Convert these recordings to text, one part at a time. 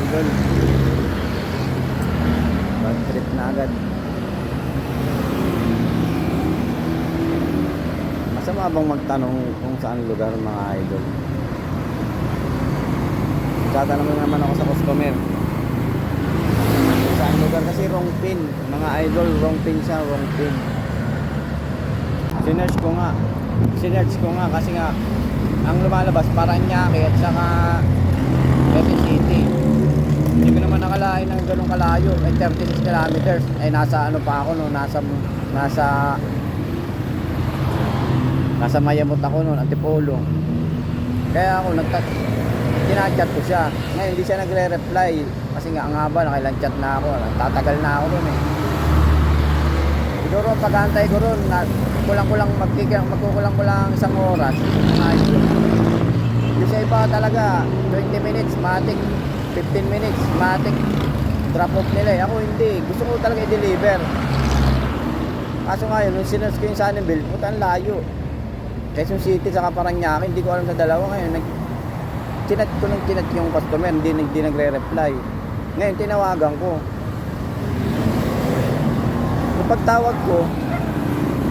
idol. Bad trip na agad. Masama bang magtanong kung saan lugar mga idol? Tatanungin naman ako sa customer. Saan lugar kasi wrong pin. Mga idol, wrong pin siya, wrong pin. Sinerch ko nga. Sinerch ko nga kasi nga ang lumalabas Paranaque at saka Quezon Nakalain ng ganong kalayo. Ay 36 kilometers. Ay nasa ano pa ako no, nasa nasa nasa Mayamot ako noon, Antipolo. Kaya ako nagtat kinachat ko siya. Ngayon hindi siya nagre-reply kasi nga ang haba nakailang chat na ako. Tatagal na ako noon eh. Siguro pag-antay ko ron, na, kulang-kulang magkikang magkukulang-kulang isang oras. Ayos. Yung sa iba talaga, 20 minutes, matic, 15 minutes, matic, drop off nila eh. Ako hindi, gusto ko talaga i-deliver. Kaso nga yun, sinerge ko yung Sunnyville, puta ang layo. Quezon City sa Paranaque, hindi ko alam sa dalawa ngayon. Nag, tinat ko nung tinat yung customer, hindi, hindi nagre-reply. Ngayon, tinawagan ko. Nung pagtawag ko,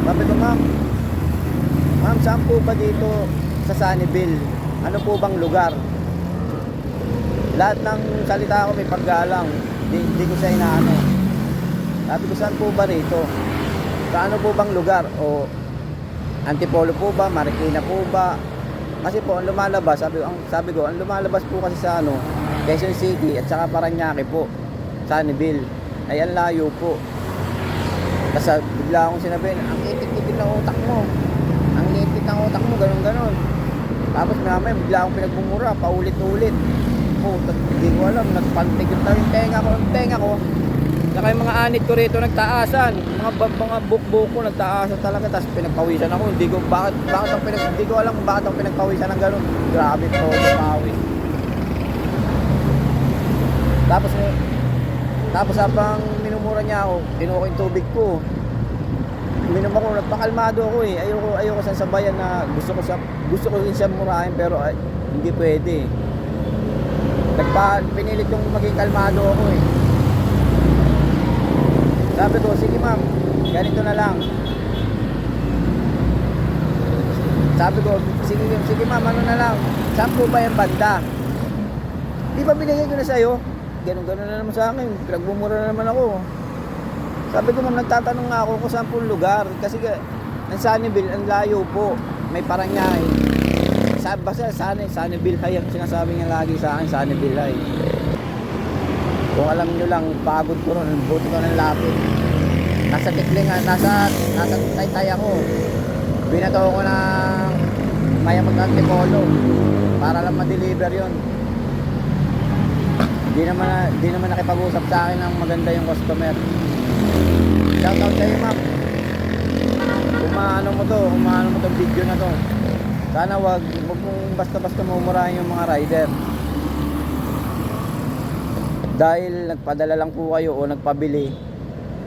sabi ko, ma'am, ma'am, saan po ba dito sa Sunnyville? Ano po bang lugar? Lahat ng salita ko may paggalang. Hindi, ko siya inaano. Sabi ko, saan po ba rito? Sa ano po bang lugar? O Antipolo po ba? Marikina po ba? Kasi po, ang lumalabas, sabi, ang, sabi ko, ang lumalabas po kasi sa ano, Quezon City at saka Paranaque po, Sunnyville. Ay, ang layo po. Tapos ah, bigla akong sinabi, ang itik-itik ng utak mo. Ang itik ng utak mo, ganun ganon Tapos mamaya, bigla akong pinagbumura, paulit-ulit. Oh, hindi ko alam, nagpantig yung yung tenga ko, yung tenga ko. Saka yung mga anit ko rito nagtaasan. Mga mga bukbuk ko nagtaasan talaga. Tapos pinagpawisan ako. Hindi ko, bakit, bakit ako pinag, hindi ko alam kung bakit ako pinagpawisan ng ganun. Grabe to, pawis. Tapos, eh, tapos habang minumura niya ako, kinuha ko yung tubig ko. Minom ako, nagpakalmado ako eh. Ayoko, ayoko sa sabayan na gusto ko sa gusto ko rin siya murahin pero ay, hindi pwede. Nagpa, pinilit yung maging kalmado ako eh. Sabi ko, sige ma'am, ganito na lang. Sabi ko, sige, sige ma'am, ano na lang. Saan po ba yung banda? Di ba binigay ko na sa'yo? Ganun, ganun na naman sa akin. Pinagbumura na naman ako. Sabi ko, ma'am, nagtatanong nga ako kung saan po lugar. Kasi ka, ang Sunnyville, ang layo po. May parangay. Sabi basta Sunny, Sunnyville High ang sinasabi niya lagi sa akin, Sunnyville High. Kung alam nyo lang, pagod ko ron, buti ko ng lapit. Nasa tiklingan, nasa, nasa taytay ako. Binato ko ng mayamot antipolo para lang ma-deliver yon. Di naman, na- di naman nakipag-usap sa akin ng maganda yung customer. Shoutout sa'yo, ma'am. Kung maano mo to, kung maano mo tong video na to. Sana wag, wag mong basta-basta mumurahin yung mga rider. Dahil nagpadala lang po kayo o nagpabili,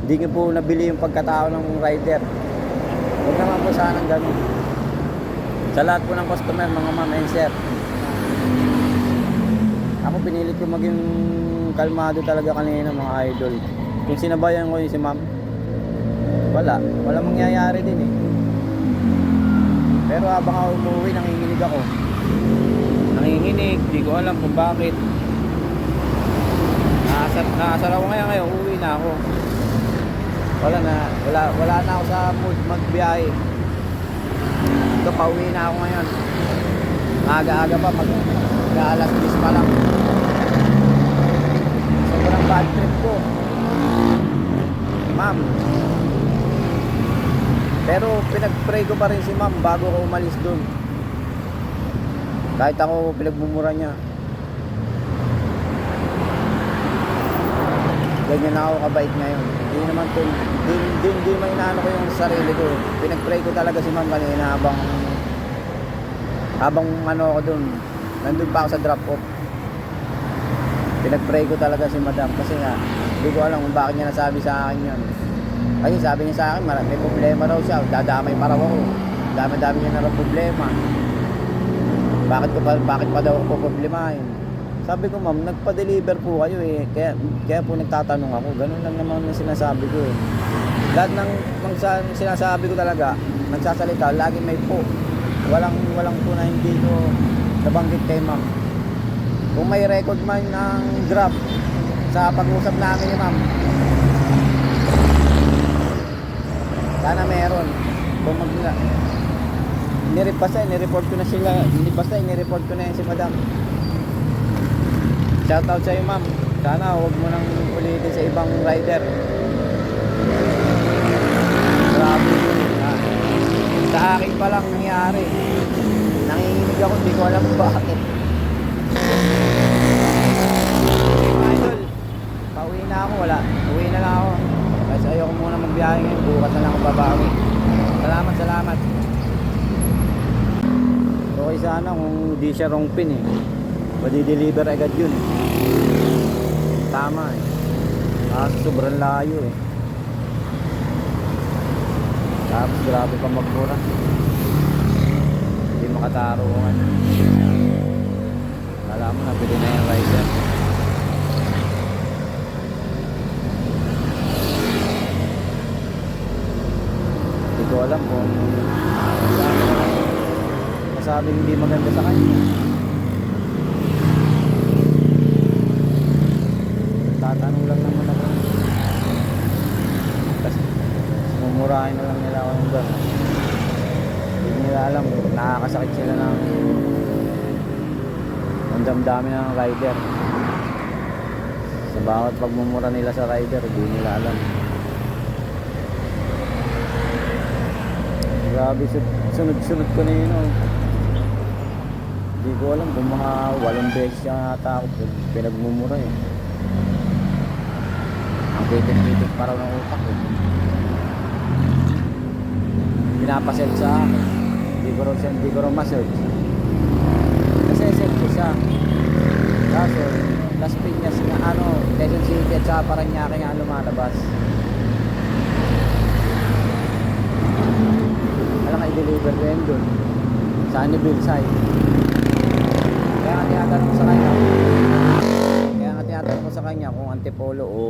hindi nyo po nabili yung pagkatao ng rider. Huwag naman po sanang ganun. Sa lahat po ng customer, mga ma'am and sir. Ako pinilit ko maging kalmado talaga kanina mga idol. Kung sinabayan ko yung si ma'am, wala. Wala mangyayari din eh. Pero habang ako umuwi, nanginginig ako. Nanginginig, di ko alam kung bakit. Naasar, naasar ako ngayon ngayon, uwi na ako. Wala na, wala, wala na ako sa mood magbiyahe. Ito, pauwi na ako ngayon. Aga-aga pa, mag, mag alas 10 pa lang. Sobrang bad trip ko. Ma'am. Pero pinag-pray ko pa rin si ma'am bago ko umalis dun. Kahit ako pinagbumura niya. Ganyan na ako kabait ngayon. Hindi naman to, hindi, hindi, hindi naman inaano ko yung sarili ko. Pinag-pray ko talaga si ma'am kanina habang habang ano ako dun. Nandun pa ako sa drop off. Pinag-pray ko talaga si madam kasi nga hindi ko alam kung bakit niya nasabi sa akin yun. Kasi sabi niya sa akin, may problema raw siya. Dadamay pa raw ako. Dami-dami niya na raw problema. Bakit ko pa, bakit pa daw ako problemahin? Sabi ko, ma'am, nagpa-deliver po kayo eh. Kaya, kaya po nagtatanong ako. Ganun lang naman ang sinasabi ko eh. Lahat ng, ng sa- sinasabi ko talaga, nagsasalita, lagi may po. Walang, walang po na hindi ko nabanggit kay ma'am. Kung may record man ng Grab sa pag-usap namin ni ma'am, sana meron. Kung mag nirep basta, nireport ko na sila. Basta, nireport ko na yan si madam. Shoutout sa iyo ma'am. Sana huwag mo nang ulitin sa ibang rider. Grabe yun. Ah, Sa akin pa lang nangyari. Nanginginig ako, hindi ko alam bakit. Idol, pauwi na ako, wala. Uwi na lang ako. Ayoko muna magbiyahe ngayon, bukas na lang ako babawi. Salamat, salamat. Okay sana kung di siya wrong pin eh. Madi-deliver agad yun eh. Tama eh. Kaso sobrang layo eh. Tapos grabe pa magmura. Hindi makatarungan. Alam mo na, pwede na yung rider. Hindi ko alam kung masabing hindi maganda sa kanya. Tatanong lang naman ako. Tapos mumurahin na lang nila ako ng gano'n. Hindi nila alam, nakakasakit sila ng ng damdamin ng rider. Sa bawat pagmumura nila sa rider, hindi nila alam. Grabe, sun- sunod-sunod ko na yun. Oh. Hindi ko alam kung mga walong beses siya nata ako pin- pinagmumura eh. Ang pitik-pitik pa raw ng utak ko. Pinapasel sa akin. Hindi ko siya, hindi ko raw ma-search. Kasi search ko siya. Kaso, Las Piñas na ano, Quezon City at saka Paranaque nga lumalabas. Alam ka, i-deliver ko yun doon. Sa Annabelle side. Kaya nga tinatanong ko sa kanya. Kaya nga tinatanong ko sa kanya kung Antipolo o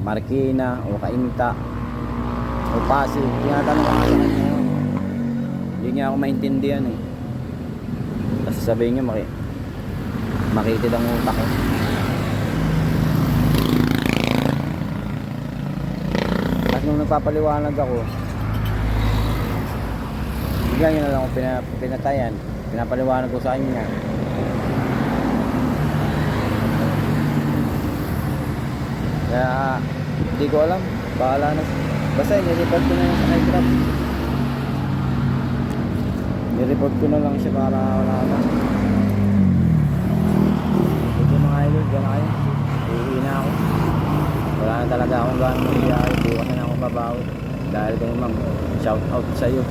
Marikina o Cainta o Pasig. Tinatanong ko nga sa. Hindi niya ako maintindihan eh. Kasi sabihin niya maki makitid ang utak ko. Tapos nung nagpapaliwanag ako, bigla niya na lang ako pina, pinatayan. Pinapaliwanag ko sa kanya. Kaya, hindi ko alam. Bahala na. Basta, nireport ko na yung sa Grab. Nireport ko na lang siya para wala na. Ito mga idol, dyan na na ako. Wala na talaga akong gano'ng biyahe. Bukas na ako babawi. Dahil kayo ma'am, shout out sa iyo.